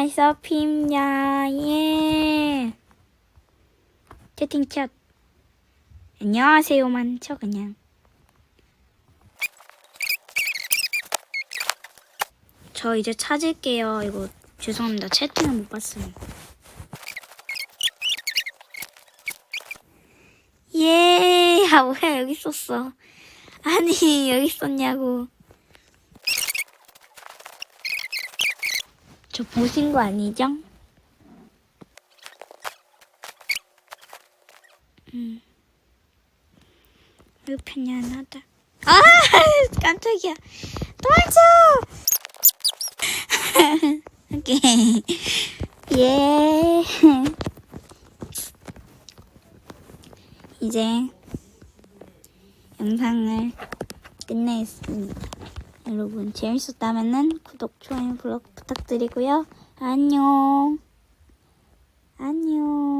나이스 핌야 예. 채팅챗 안녕하세요만 쳐 그냥. 저 이제 찾을게요. 이거 죄송합니다. 채팅을 못 봤어요. 예, 아 뭐야 여기 있었어. 아니 여기 있었냐고. 저 보신 거 아니죠? 음. 이거 편안하다. 아 깜짝이야. 도망쳐. 오케이. 예. 이제 영상을 끝내겠습니다. 여러분 재밌었다면 구독, 좋아요, 블ог 부탁드리고요. 안녕. 안녕.